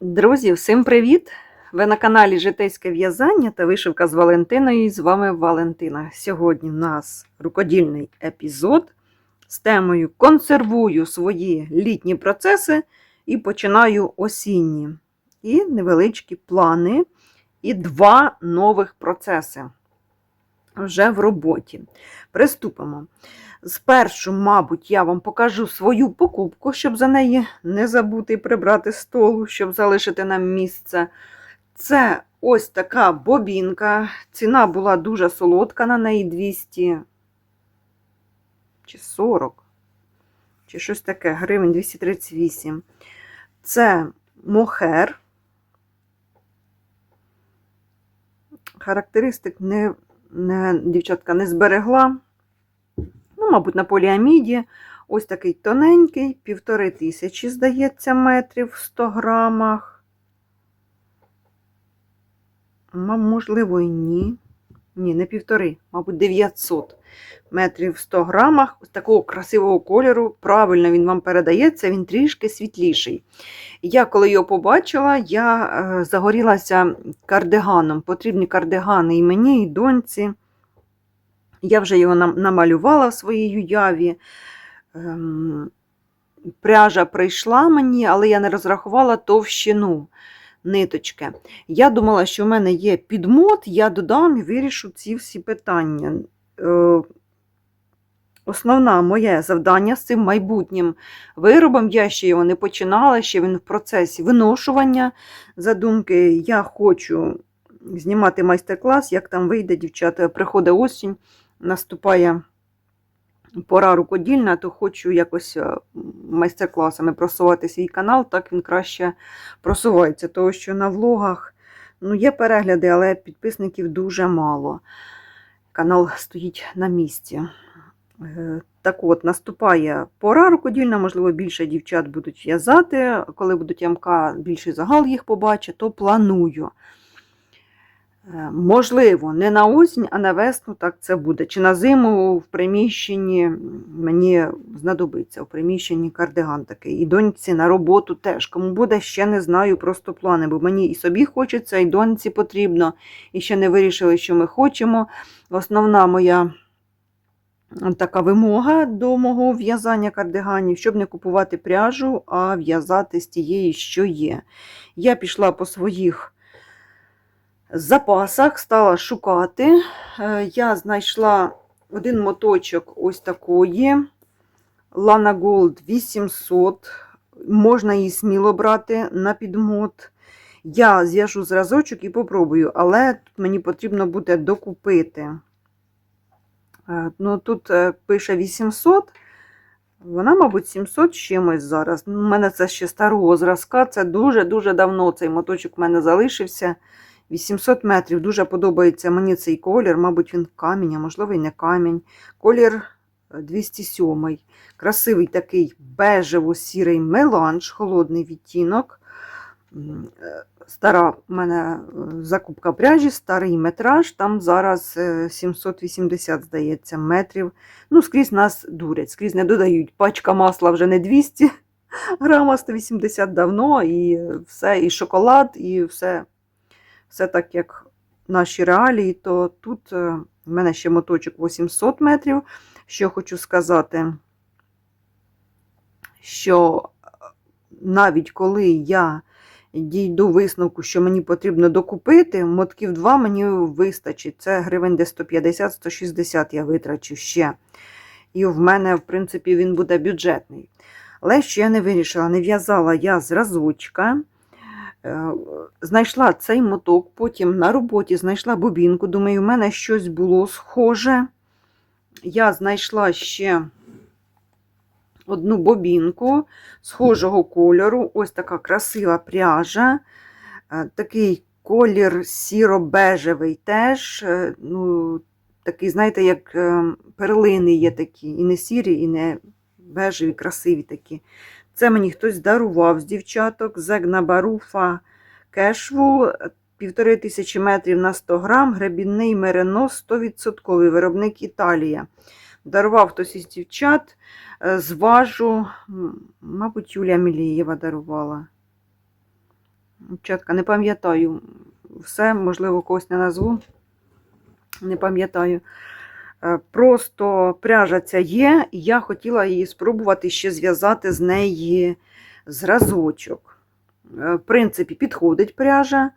Друзі, всім привіт! Ви на каналі Житейське в'язання та вишивка з Валентиною. І з вами Валентина. Сьогодні в нас рукодільний епізод з темою Консервую свої літні процеси і починаю осінні. І невеличкі плани, і два нових процеси вже в роботі. Приступимо. Спершу, мабуть, я вам покажу свою покупку, щоб за неї не забути прибрати столу, щоб залишити нам місце. Це ось така бобінка. Ціна була дуже солодка на неї 200 чи 40, чи щось таке, гривень 238. Це мохер. Характеристик не, дівчатка не зберегла. Ну, мабуть, на поліаміді. Ось такий тоненький, півтори тисячі, здається, метрів в 100 грамах. Можливо, і ні. Ні, не півтори, мабуть, 900 метрів в 100 грамах. Такого красивого кольору. Правильно він вам передається, він трішки світліший. Я, коли його побачила, я е, загорілася кардиганом. Потрібні кардигани і мені, і доньці. Я вже його нам- намалювала в своїй уяві. Ем, Пряжа прийшла мені, але я не розрахувала товщину ниточки. Я думала, що в мене є підмот, я додам і вирішу ці всі питання. Е, Основне моє завдання з цим майбутнім виробом, я ще його не починала, ще він в процесі виношування задумки. Я хочу знімати майстер-клас, як там вийде, дівчата, приходить осінь наступає пора рукодільна, то хочу якось е, майстер-класами просувати свій канал, так він краще просувається. Тому що на влогах ну, є перегляди, але підписників дуже мало. Канал стоїть на місці. Е, Так от, наступає пора рукодільна, можливо, більше дівчат будуть в'язати. Коли будуть ямка, більший загал їх побачить, то планую. Е, Можливо, не на осінь, а на весну так це буде. Чи на зиму в приміщенні мені знадобиться в приміщенні кардиган такий. І доньці на роботу теж. Кому буде, ще не знаю, просто плани, бо мені і собі хочеться, і доньці потрібно, і ще не вирішили, що ми хочемо. Основна моя така вимога до мого в'язання кардиганів, щоб не купувати пряжу, а в'язати з тієї, що є. Я пішла по своїх запасах, стала шукати. Е, Я знайшла один моточок ось такої. Lana Gold 800. Можна її сміло брати на підмот. Я зв'яжу зразочок і попробую, але мені потрібно буде докупити. Е, Ну, тут е, пише 800. Вона, мабуть, 700 чимось зараз. У мене це ще старого зразка. Це дуже-дуже давно цей моточок в мене залишився. 800 метрів. Дуже подобається мені цей колір. Мабуть, він камінь, а можливо, і не камінь. Колір е, 207. Красивий такий бежево-сірий меланж, холодний відтінок. Е, Стара в мене е, закупка пряжі, старий метраж. Там зараз е, 780, здається, метрів. Ну, скрізь нас дурять, скрізь не додають. Пачка масла вже не 200 грама, 180 давно, і все, і шоколад, і все все так, як наші реалії, то тут е, в мене ще моточок 800 метрів. Що хочу сказати, що е, навіть коли я дійду висновку, що мені потрібно докупити, мотків 2 мені вистачить. Це гривень де 150-160 я витрачу ще. І в мене, в принципі, він буде бюджетний. Але що я не вирішила, не в'язала я зразочка. Е, Знайшла цей моток, потім на роботі знайшла бобінку. Думаю, в мене щось було схоже. Я знайшла ще одну бобінку схожого кольору. Ось така красива пряжа. Е, Такий колір сіро-бежевий теж. е, Ну, такий, знаєте, як перлини є такі. І не сірі, і не бежеві, красиві такі. Це мені хтось дарував з дівчаток. Зегна Баруфа Кешвул, півтори тисячі метрів на 100 грам, гребінний меренос 100% виробник Італія. Дарував хтось із дівчат. Е, Зважу, мабуть, Юлія Мілієва дарувала. Дівчатка, не пам'ятаю. Все, можливо, когось не назву. Не пам'ятаю. Е, Просто пряжа ця є, і я хотіла її спробувати ще зв'язати з неї зразочок. Е, В принципі, підходить пряжа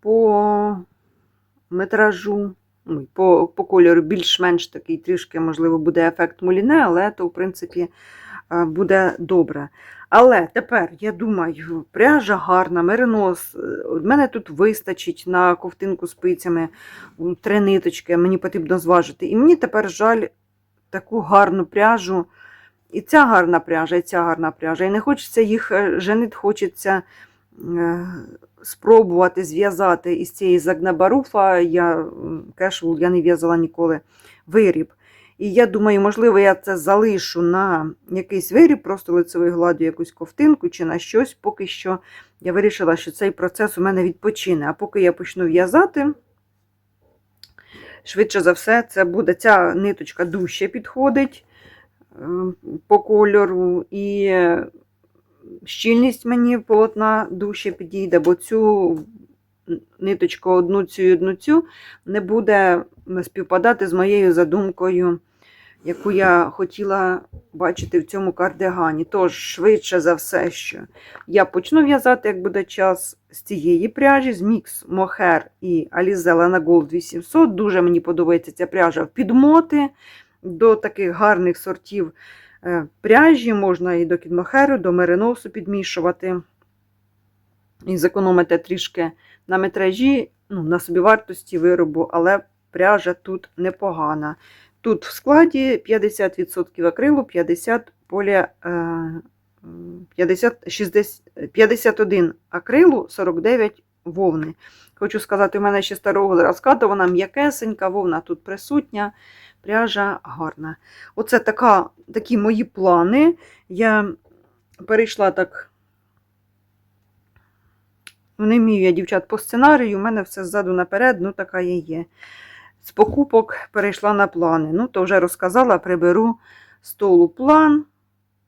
по метражу, по, по кольору більш-менш такий трішки, можливо, буде ефект муліне, але то, в принципі, буде добре. Але тепер, я думаю, пряжа гарна, меринос. е, В мене тут вистачить на ковтинку з пицями три ниточки, мені потрібно зважити. І мені тепер жаль таку гарну пряжу. І ця гарна пряжа, і ця гарна пряжа. І не хочеться їх е, женити, хочеться е, спробувати зв'язати із цієї загнабаруфа. Я кешвул, я не в'язала ніколи виріб. І я думаю, можливо, я це залишу на якийсь виріб, просто лицевою гладю якусь ковтинку чи на щось. Поки що я вирішила, що цей процес у мене відпочине. А поки я почну в'язати, швидше за все, це буде ця ниточка дужче підходить е, по кольору, і щільність мені полотна дужче підійде, бо цю ниточку одну цю і одну цю не буде співпадати з моєю задумкою, яку я хотіла бачити в цьому кардигані. Тож, швидше за все, що я почну в'язати, як буде час, з цієї пряжі, з мікс Мохер і Alize Lana Gold 800. Дуже мені подобається ця пряжа в підмоти до таких гарних сортів е, пряжі. Можна і до кідмохеру, до мериносу підмішувати. І зекономити трішки на метражі, ну, на собівартості виробу, але пряжа тут непогана. Тут в складі 50% акрилу, 50 поля, е, 50, 60, 51 акрилу, 49 вовни. Хочу сказати, у мене ще старого зразка, то вона м'якесенька, вовна тут присутня, пряжа гарна. Оце така, такі мої плани. Я перейшла так. Не вмію я, дівчат, по сценарію, у мене все ззаду наперед, ну така я є. З покупок перейшла на плани. Ну, то вже розказала, приберу столу план,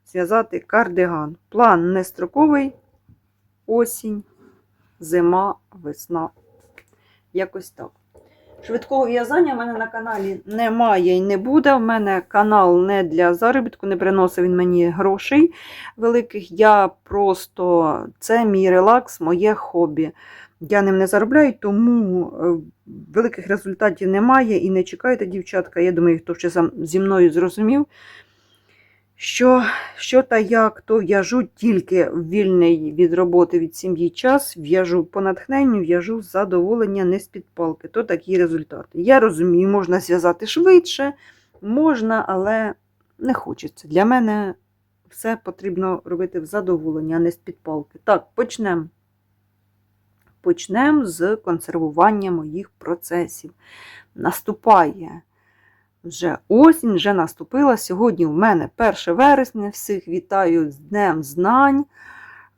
зв'язати кардиган. План не строковий, осінь, зима, весна. Якось так. Швидкого в'язання в мене на каналі немає і не буде. У мене канал не для заробітку, не приносить він мені грошей великих. Я просто це мій релакс, моє хобі. Я ним не заробляю, тому е, великих результатів немає. І не чекайте, дівчатка. Я думаю, хто ще сам зі мною зрозумів, що, що та як, то в'яжу тільки в вільний від роботи, від сім'ї час, в'яжу по натхненню, в'яжу з задоволення, не з-під палки. То такі результати. Я розумію, можна зв'язати швидше, можна, але не хочеться. Для мене все потрібно робити в задоволення, а не з-під палки. Так, почнемо. Почнемо з консервування моїх процесів. Наступає вже осінь, вже наступила. Сьогодні в мене 1 вересня. Всіх вітаю з Днем Знань,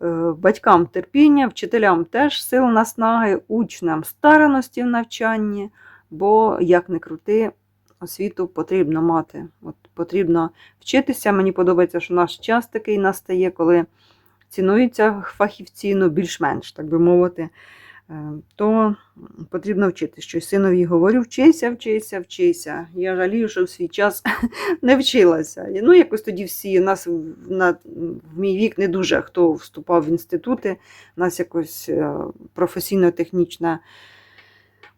Е, батькам терпіння, вчителям теж сил наснаги, учням стараності в навчанні, бо, як не крути, освіту потрібно мати. От Потрібно вчитися. Мені подобається, що наш час такий настає, коли цінуються фахівці, ну, більш-менш, так би мовити, Е, то потрібно вчити щось. Синові говорю, вчися, вчися, вчися. Я жалію, що в свій час не вчилася. Ну, якось тоді всі, нас на, в мій вік не дуже хто вступав в інститути, у нас якось е, професійно-технічна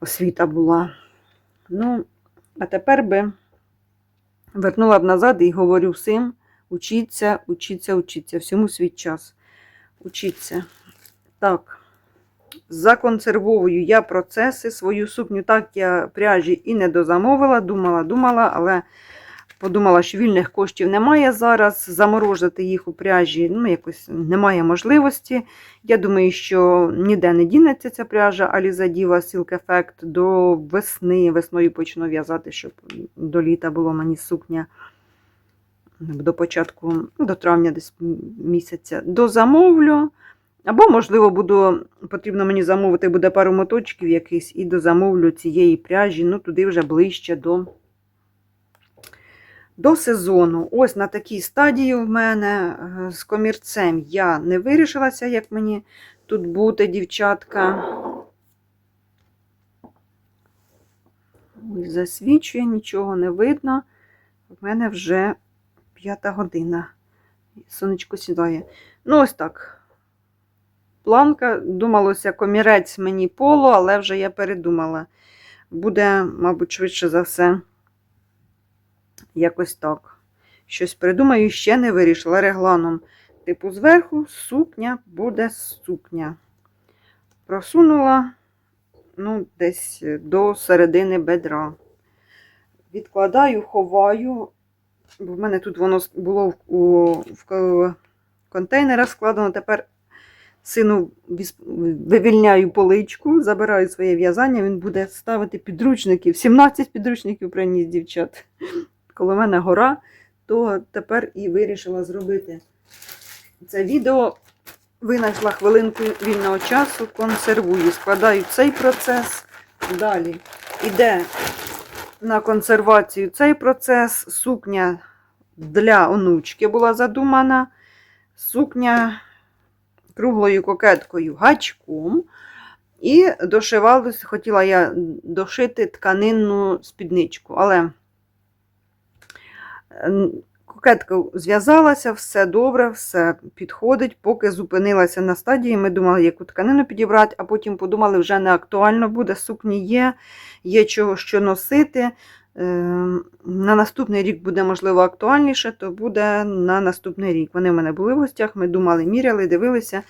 освіта була. Ну, а тепер би вернула б назад і говорю всім: учіться, учіться, учіться, всьому свій час. Учіться. Так. Законсервовую я процеси, свою сукню. Так я пряжі і не дозамовила. Думала, думала, але подумала, що вільних коштів немає зараз. Заморожити їх у пряжі ну, якось немає можливості. Я думаю, що ніде не дінеться ця пряжа Aliza Diva Silk Effect до весни. Весною почну в'язати, щоб до літа було мені сукня. До початку, до травня десь місяця дозамовлю. Або, можливо, буду, потрібно мені замовити буде пару моточків якихось і дозамовлю цієї пряжі, ну туди вже ближче до, до сезону. Ось на такій стадії в мене е, з комірцем я не вирішилася, як мені тут бути, дівчатка. Засвічує, нічого не видно. У мене вже п'ята година. Сонечко сідає. Ну, ось так. Планка, думалося, комірець мені поло, але вже я передумала. Буде, мабуть, швидше за все, якось так. Щось придумаю, ще не вирішила регланом. Типу, зверху сукня буде сукня. Просунула ну, десь до середини бедра. Відкладаю, ховаю, бо в мене тут воно було у, в контейнерах складено. Тепер сину вивільняю поличку, забираю своє в'язання, він буде ставити підручників. 17 підручників приніс дівчат. Коли в мене гора, то тепер і вирішила зробити це відео. Винайшла хвилинку вільного часу, консервую, складаю цей процес. Далі іде на консервацію цей процес. Сукня для онучки була задумана. Сукня круглою кокеткою гачком. І дошивалася, хотіла я дошити тканинну спідничку, але м, зв'язалася, все добре, все підходить, поки зупинилася на стадії. Ми думали, яку тканину підібрати, а потім подумали, вже не актуально буде. Сукні є, є чого що носити. Ем, На наступний рік буде, можливо, актуальніше, то буде на наступний рік. Вони в мене були в гостях, ми думали, міряли, дивилися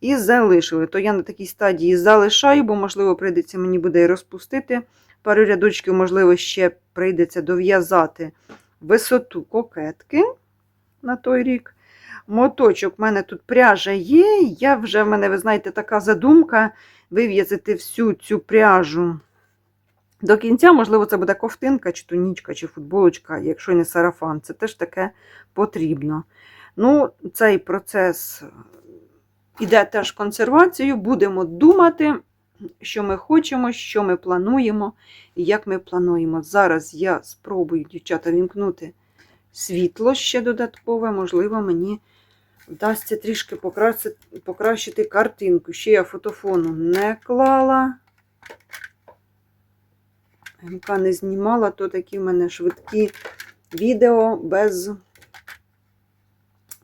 і залишили. То я на такій стадії залишаю, бо, можливо, прийдеться мені буде і розпустити. Пару рядочків, можливо, ще прийдеться дов'язати висоту кокетки на той рік. Моточок в мене тут пряжа є. Я вже в мене, ви знаєте, така задумка вив'язати всю цю пряжу. До кінця, можливо, це буде ковтинка, чи тунічка, чи футболочка, якщо не сарафан. Це теж таке потрібно. Ну, цей процес іде теж консервацією. Будемо думати, що ми хочемо, що ми плануємо і як ми плануємо. Зараз я спробую, дівчата, вімкнути світло ще додаткове. Можливо, мені вдасться трішки покращити картинку. Ще я фотофону не клала. МК не знімала, то такі в мене швидкі відео без,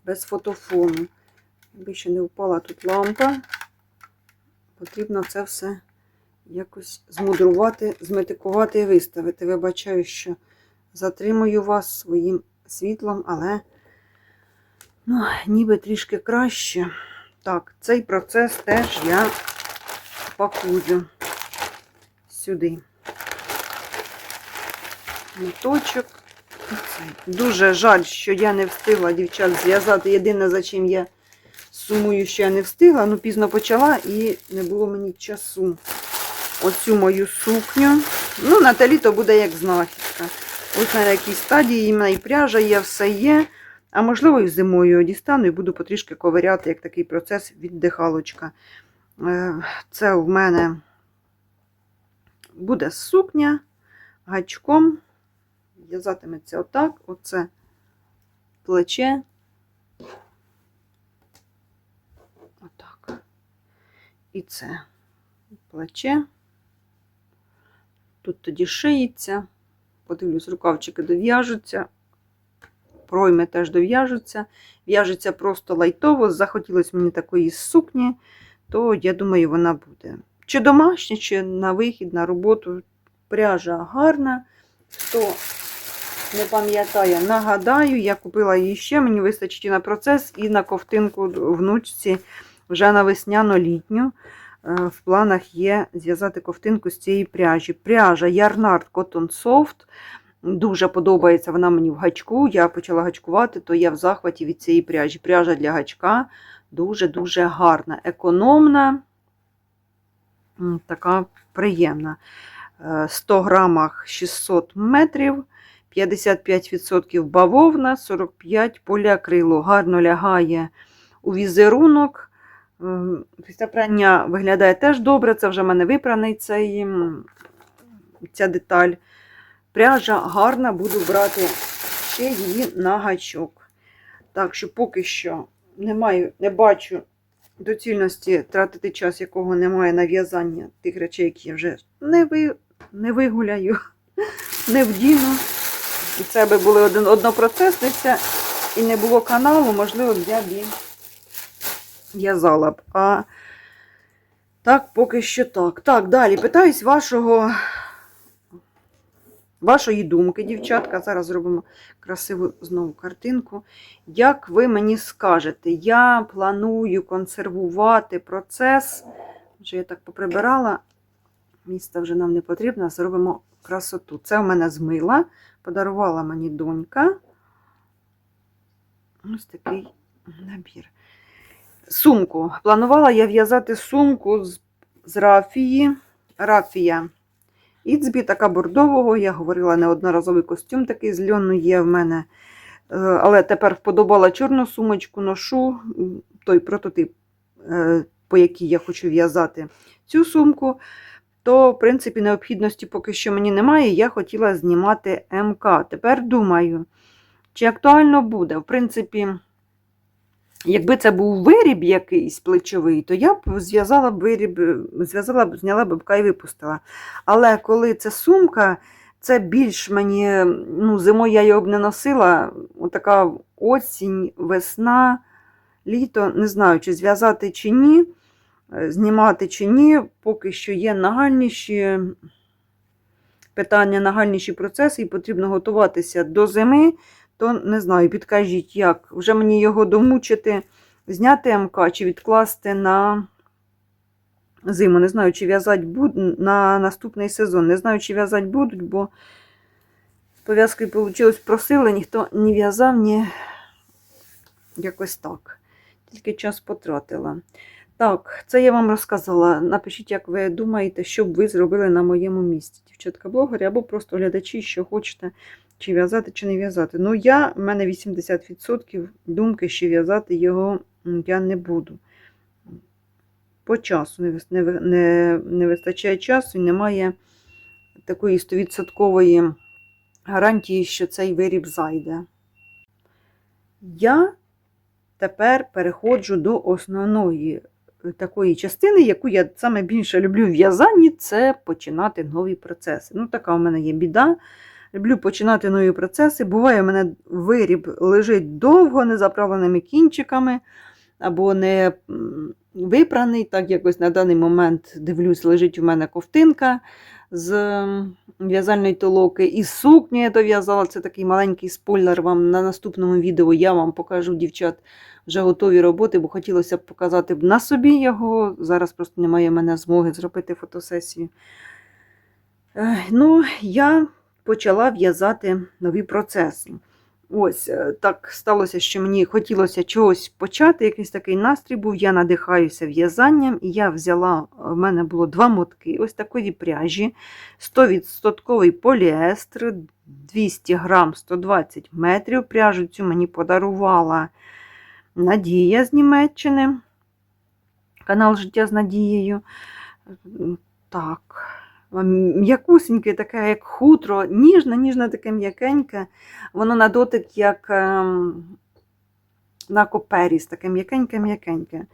без фотофону. Якби ще не впала тут лампа, потрібно це все якось змудрувати, зметикувати і виставити. Вибачаю, що затримую вас своїм світлом, але ну, ніби трішки краще. Так, цей процес теж я пакую сюди. Моточок. Дуже жаль, що я не встигла дівчат зв'язати. Єдине, за чим я сумую, я не встигла, ну пізно почала і не було мені часу. Оцю мою сукню. Ну, на те літо буде як знахідка. Ось на якій стадії, мене і пряжа є, все є. А можливо, і зимою дістану і буду потрішки ковиряти, як такий процес віддихалочка. Е, Це в мене буде сукня гачком. В'язатиметься отак. Оце плече. Отак. І це плече. Тут тоді шиється. Подивлюсь, рукавчики дов'яжуться. Пройми теж дов'яжуться. В'яжеться просто лайтово. Захотілося мені такої сукні, то я думаю, вона буде. Чи домашня, чи на вихід, на роботу. Пряжа гарна. Хто не пам'ятає, нагадаю, я купила її ще, мені вистачить і на процес, і на ковтинку внучці вже на весняно-літню. Е, В планах є зв'язати ковтинку з цієї пряжі. Пряжа Yarnard Cotton Soft. Дуже подобається вона мені в гачку. Я почала гачкувати, то я в захваті від цієї пряжі. Пряжа для гачка дуже-дуже гарна, економна, така приємна. Е, 100 грамах 600 метрів, 55% бавовна, 45% поліакрилу. Гарно лягає у візерунок. Ем, Після прання виглядає теж добре. Це вже в мене випраний цей, ця деталь. Пряжа гарна, буду брати ще її на гачок. Так що поки що не, маю, не бачу доцільності тратити час, якого немає на в'язання тих речей, які я вже не, ви, не вигуляю, не вдіну. І це би були один однопроцесниця, і не було каналу, можливо, б я б в'язала б. А так, поки що так. Так, далі питаюсь вашого, вашої думки, дівчатка. Зараз зробимо красиву знову картинку. Як ви мені скажете, я планую консервувати процес. Вже я так поприбирала. Міста вже нам не потрібно, зробимо красоту. Це в мене змила, подарувала мені донька. Ось такий набір. Сумку. Планувала я в'язати сумку з, з рафії. Рафія. Іцбі, така бордового. Я говорила, неодноразовий костюм такий з льону є в мене. Е, Але тепер вподобала чорну сумочку, ношу той прототип, е, по якій я хочу в'язати цю сумку. То, в принципі, необхідності поки що мені немає. Я хотіла знімати МК. Тепер думаю, чи актуально буде. В принципі, якби це був виріб якийсь плечовий, то я б зв'язала б виріб, зв'язала б, зняла б МК і випустила. Але коли це сумка, це більш мені, ну, зимою я його б не носила. Отака осінь, весна, літо. Не знаю, чи зв'язати чи ні, е, знімати чи ні. Поки що є нагальніші питання, нагальніші процеси, і потрібно готуватися до зими. То не знаю, підкажіть, як. Вже мені його домучити, зняти МК чи відкласти на зиму. Не знаю, чи в'язати буду на наступний сезон. Не знаю, чи в'язати будуть, бо пов'язки вийшло просили, ніхто не в'язав, ні якось так. Тільки час потратила. Так, це я вам розказала. Напишіть, як ви думаєте, що б ви зробили на моєму місці, дівчатка-блогері, або просто глядачі, що хочете, чи в'язати, чи не в'язати. Ну, я, в мене 80% думки, що в'язати його я не буду. По часу не, не, не, не вистачає часу і немає такої 100% гарантії, що цей виріб зайде. Я тепер переходжу до основної е, такої частини, яку я саме більше люблю в в'язанні, це починати нові процеси. Ну, така у мене є біда. Люблю починати нові процеси. Буває, у мене виріб лежить довго, не заправленими кінчиками, або не випраний. Так якось на даний момент дивлюсь, лежить у мене ковтинка з в'язальної толоки. І сукню я дов'язала. Це такий маленький спойлер вам на наступному відео. Я вам покажу, дівчат, вже готові роботи, бо хотілося б показати на собі його. Зараз просто немає в мене змоги зробити фотосесію. Ну, я почала в'язати нові процеси. Ось е, так сталося, що мені хотілося чогось почати, якийсь такий настрій був. Я надихаюся в'язанням, і я взяла, в мене було два мотки ось такої пряжі, 100% поліестр, 200 грам 120 метрів. Пряжу цю мені подарувала Надія з Німеччини. Канал Життя з Надією. Так, м'якусеньке, таке, як хутро, ніжне, ніжне таке м'якеньке. Воно на дотик, як ем, на коперіс, таке м'якеньке-м'якеньке.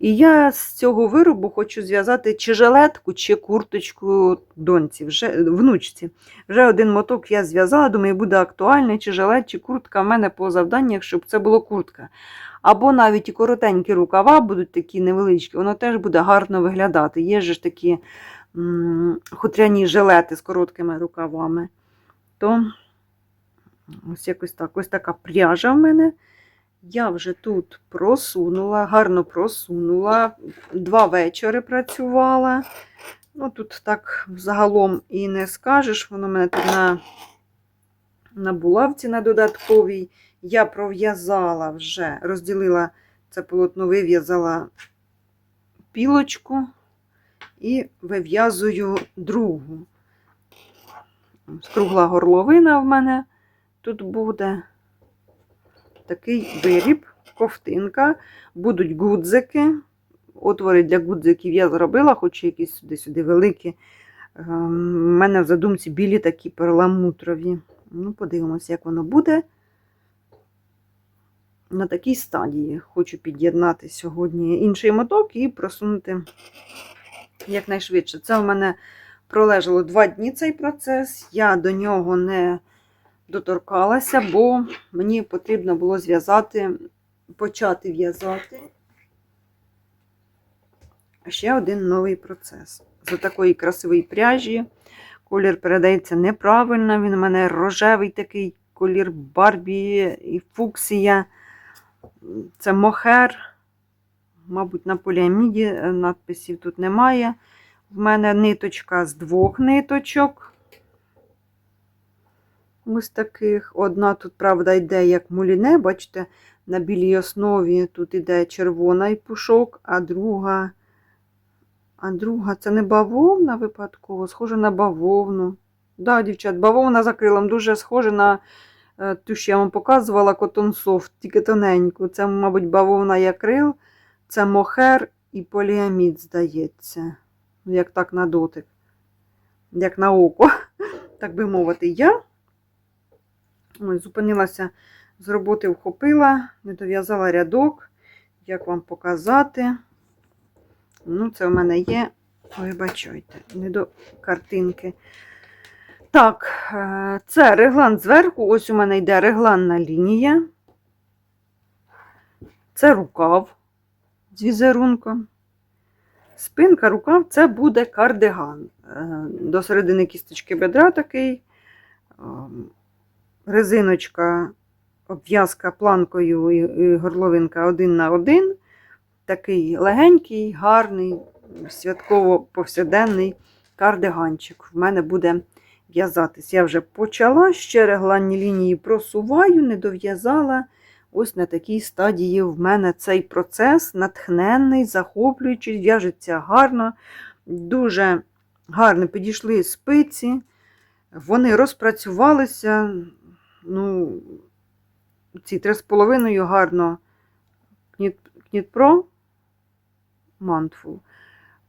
І я з цього виробу хочу зв'язати чи жилетку, чи курточку доньці, вже, внучці. Вже один моток я зв'язала, думаю, буде актуальний, чи жилет, чи куртка в мене по завданнях, щоб це було куртка. Або навіть і коротенькі рукава будуть такі невеличкі, воно теж буде гарно виглядати. Є ж такі хутряні жилети з короткими рукавами. То ось якось так. Ось така пряжа в мене. Я вже тут просунула, гарно просунула. Два вечори працювала. Ну, тут так загалом і не скажеш, воно в мене тут на, на булавці на додатковій. Я пров'язала вже, розділила це полотно, вив'язала пілочку і вив'язую другу. Ось Кругла горловина в мене тут буде такий виріб, ковтинка, будуть гудзики. Отвори для гудзиків я зробила, хоч якісь сюди-сюди великі. У мене в задумці білі такі перламутрові. Ну, подивимося, як воно буде. на такій стадії. Хочу під'єднати сьогодні інший моток і просунути якнайшвидше. Це у мене пролежало два дні цей процес. Я до нього не доторкалася, бо мені потрібно було зв'язати, почати в'язати ще один новий процес. З такої красивої пряжі. Колір передається неправильно. Він у мене рожевий такий колір Барбі і фуксія. Це мохер. Мабуть, на поліаміді е, надписів тут немає. В мене ниточка з двох ниточок. Ось таких. Одна тут, правда, йде як муліне, бачите, на білій основі тут іде червоний пушок, а друга, а друга це не бавовна випадково, схоже на бавовну. Да, дівчат, бавовна за крилом дуже схоже на е, ту, що я вам показувала, Cotton Soft, тільки тоненьку. Це, мабуть, бавовна якрил, це мохер і поліамід, здається. Ну, Як так на дотик, як на око, так би мовити, я ось, зупинилася з роботи, вхопила, не дов'язала рядок. Як вам показати? Ну, це у мене є, вибачайте, не до картинки. Так, е, це реглан зверху. Ось у мене йде регланна лінія. Це рукав з візерунком. Спинка, рукав це буде кардиган. Е, До середини кісточки бедра такий. е, Резиночка, обв'язка планкою і горловинка один на один. Такий легенький, гарний, святково-повсяденний кардиганчик. В мене буде в'язатись. Я вже почала, ще регланні лінії просуваю, не дов'язала. Ось на такій стадії в мене цей процес натхненний, захоплюючий, в'яжеться гарно. Дуже гарно підійшли спиці. Вони розпрацювалися. Ну, ці 3,5 гарно Кнітпро Мантфул.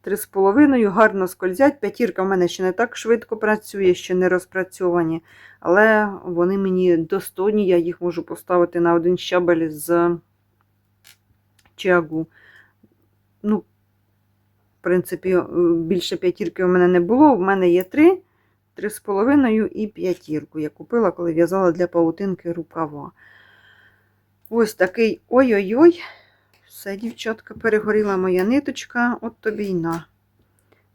3,5 гарно скользять. П'ятірка в мене ще не так швидко працює, ще не розпрацьовані, але вони мені достойні, я їх можу поставити на один щабель з чагу. Ну, в принципі, більше п'ятірки у мене не було. У мене є три, 3,5 і п'ятірку. Я купила, коли в'язала для паутинки рукава. Ось такий ой-ой-ой. Все, дівчатка, перегоріла моя ниточка, от тобі й на.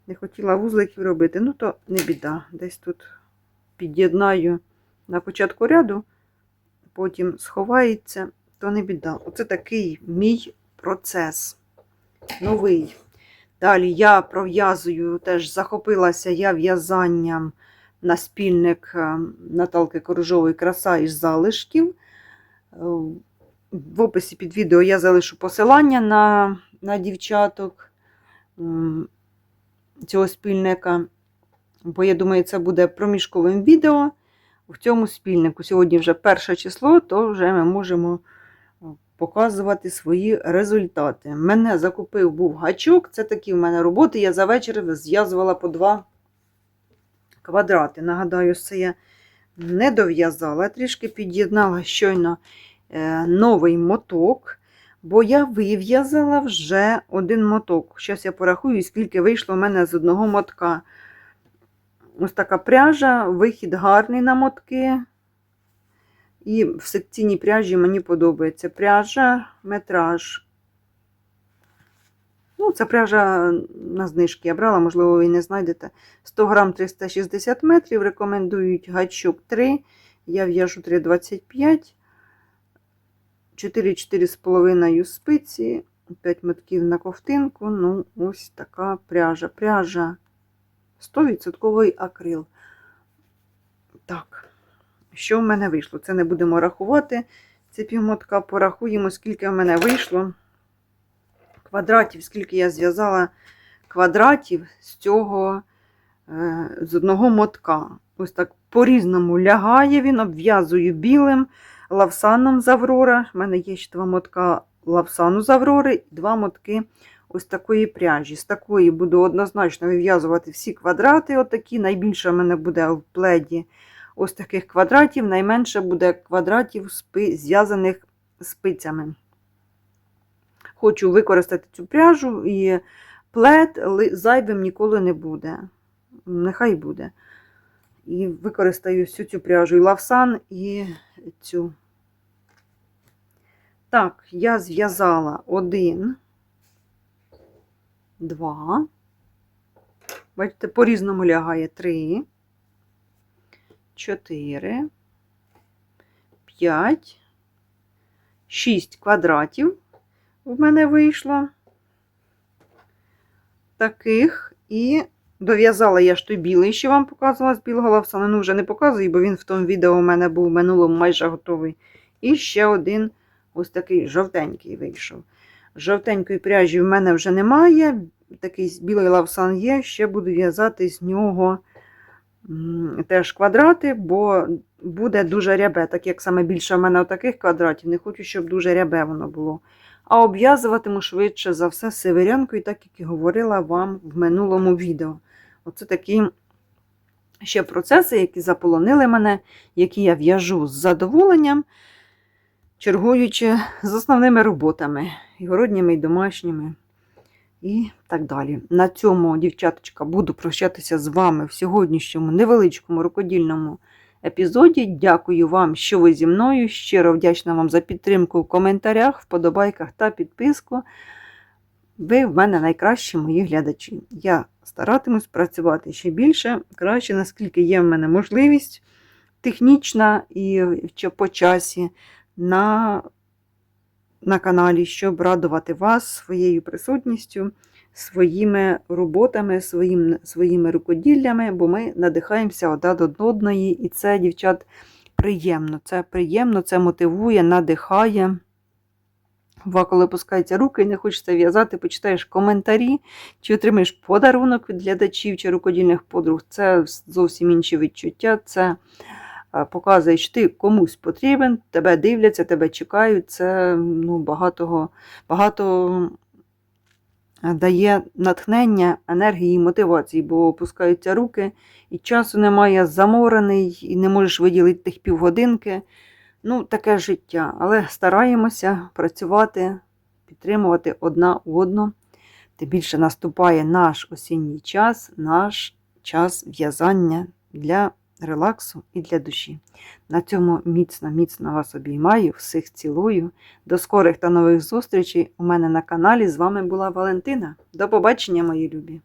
Не хотіла вузликів робити, ну то не біда. Десь тут під'єднаю на початку ряду, потім сховається, то не біда. Оце такий мій процес. Новий. Далі я пров'язую, теж захопилася я в'язанням на спільник е, Наталки Коржової краса із залишків. Е, В описі під відео я залишу посилання на, на дівчаток цього спільника, бо я думаю, це буде проміжковим відео в цьому спільнику. Сьогодні вже перше число, то вже ми можемо показувати свої результати. Мене закупив був гачок, це такі в мене роботи. Я за вечір зв'язувала по два квадрати. Нагадаю, це я не дов'язала, трішки під'єднала щойно е, новий моток, бо я вив'язала вже один моток. Зараз я порахую, скільки вийшло в мене з одного мотка. Ось така пряжа, вихід гарний на мотки. І в секційній пряжі мені подобається пряжа, метраж. Ну, це пряжа на знижки я брала, можливо, ви не знайдете. 100 грам 360 метрів. Рекомендують гачок 3. Я в'яжу 3,25, 4-4,5 спиці, 5 мотків на ковтинку. Ну, ось така пряжа. Пряжа 100% акрил. Так, що в мене вийшло? Це не будемо рахувати. Це півмотка. Порахуємо, скільки в мене вийшло квадратів, скільки я зв'язала квадратів з цього, е, з одного мотка. Ось так по-різному лягає він, обв'язую білим лавсаном з Аврора. У мене є ще два мотка лавсану з Аврори і два мотки ось такої пряжі. З такої буду однозначно вив'язувати всі квадрати. Отакі. Найбільше в мене буде в пледі ось таких квадратів, найменше буде квадратів зв'язаних спицями. Хочу використати цю пряжу і плед зайвим ніколи не буде. Нехай буде. І використаю всю цю пряжу і лавсан, і цю. Так, я зв'язала один, два. Бачите, по-різному лягає три, чотири, п'ять, шість квадратів в мене вийшло. Таких. І дов'язала я ж той білий, що вам показувала з білого лавсана. Ну, вже не показую, бо він в тому відео у мене був минулому майже готовий. І ще один ось такий жовтенький вийшов. Жовтенької пряжі в мене вже немає. Такий білий лавсан є. Ще буду в'язати з нього теж квадрати, бо буде дуже рябе. Так як саме більше в мене таких квадратів, не хочу, щоб дуже рябе воно було. А обв'язуватиму швидше за все северянкою, так як і говорила вам в минулому відео. Оце такі ще процеси, які заполонили мене, які я в'яжу з задоволенням, чергуючи з основними роботами, і городніми, і домашніми, і так далі. На цьому, дівчаточка, буду прощатися з вами в сьогоднішньому невеличкому рукодільному епізоді. Дякую вам, що ви зі мною. Щиро вдячна вам за підтримку в коментарях, вподобайках та підписку. Ви в мене найкращі мої глядачі. Я старатимусь працювати ще більше, краще, наскільки є в мене можливість технічна і по часі на, на каналі, щоб радувати вас своєю присутністю, своїми роботами, своїм, своїми рукоділлями, бо ми надихаємося одна до одної, і це, дівчат, приємно. Це приємно, це мотивує, надихає. Бо коли опускаються руки і не хочеться в'язати, почитаєш коментарі, чи отримаєш подарунок від глядачів чи рукодільних подруг. Це зовсім інші відчуття. Це е, показує, що ти комусь потрібен, тебе дивляться, тебе чекають. Це ну, багатого, багато е, дає натхнення, енергії і мотивації, бо опускаються руки, і часу немає, заморений, і не можеш виділити тих півгодинки. Ну, таке життя, але стараємося працювати, підтримувати одна одну. Тим більше наступає наш осінній час, наш час в'язання для релаксу і для душі. На цьому міцно, міцно вас обіймаю, всіх цілую. До скорих та нових зустрічей у мене на каналі. З вами була Валентина. До побачення, мої любі!